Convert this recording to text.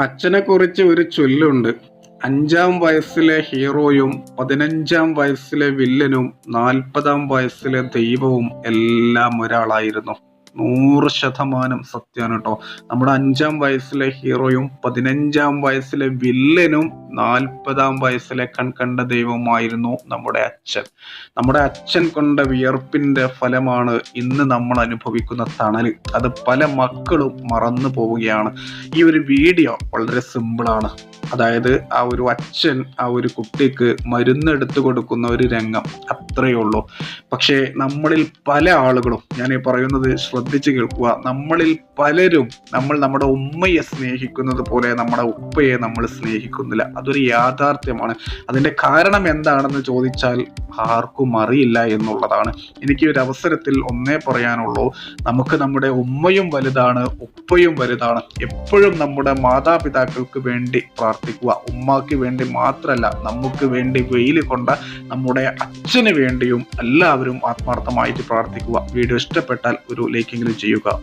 അച്ഛനെ കുറിച്ച് ഒരു ചൊല്ലുണ്ട്. അഞ്ചാം വയസ്സിലെ ഹീറോയും പതിനഞ്ചാം വയസ്സിലെ വില്ലനും നാൽപ്പതാം വയസ്സിലെ ദൈവവും എല്ലാം ഒരാളായിരുന്നു. നൂറ് ശതമാനം സത്യമാണ് കേട്ടോ. നമ്മുടെ അഞ്ചാം വയസ്സിലെ ഹീറോയും പതിനഞ്ചാം വയസ്സിലെ വില്ലനും നാൽപ്പതാം വയസ്സിലെ കൺകണ്ട ദൈവമായിരുന്നു നമ്മുടെ അച്ഛൻ. നമ്മുടെ അച്ഛൻ കൊണ്ട വിയർപ്പിന്റെ ഫലമാണ് ഇന്ന് നമ്മൾ അനുഭവിക്കുന്ന തണൽ അത് പല മക്കളും മറന്നു പോവുകയാണ്. ഈ ഒരു വീഡിയോ വളരെ സിമ്പിളാണ് അതായത് ആ ഒരു അച്ഛൻ ആ ഒരു കുട്ടിക്ക് മരുന്ന് എടുത്തു കൊടുക്കുന്ന ഒരു രംഗം അത്രയേ ഉള്ളൂ. പക്ഷേ നമ്മളിൽ പല ആളുകളും ഞാൻ ഈ പറയുന്നത് ശ്രദ്ധിച്ച് കേൾക്കുക നമ്മളിൽ പലരും നമ്മൾ നമ്മുടെ ഉമ്മയെ സ്നേഹിക്കുന്നത് പോലെ നമ്മുടെ ഉപ്പയെ നമ്മൾ സ്നേഹിക്കുന്നില്ല. അതൊരു യാഥാർത്ഥ്യമാണ്. അതിന്റെ കാരണം എന്താണെന്ന് ചോദിച്ചാൽ ആർക്കും അറിയില്ല എന്നുള്ളതാണ്. എനിക്ക് ഒരു അവസരത്തിൽ ഒന്നേ പറയാനുള്ളൂ നമുക്ക് നമ്മുടെ ഉമ്മയും വലുതാണ് ഉപ്പയും വലുതാണ്. എപ്പോഴും നമ്മുടെ മാതാപിതാക്കൾക്ക് വേണ്ടി പ്രാർത്ഥിക്കുക. ഉമ്മാക്ക് വേണ്ടി മാത്രമല്ല നമുക്ക് വേണ്ടി വെയിൽ കൊണ്ട നമ്മുടെ അച്ഛന് വേണ്ടിയും എല്ലാവരും ആത്മാർത്ഥമായിട്ട് പ്രാർത്ഥിക്കുക. വീഡിയോ ഇഷ്ടപ്പെട്ടാൽ ഒരു ലൈക്കെങ്കിലും ചെയ്യുക.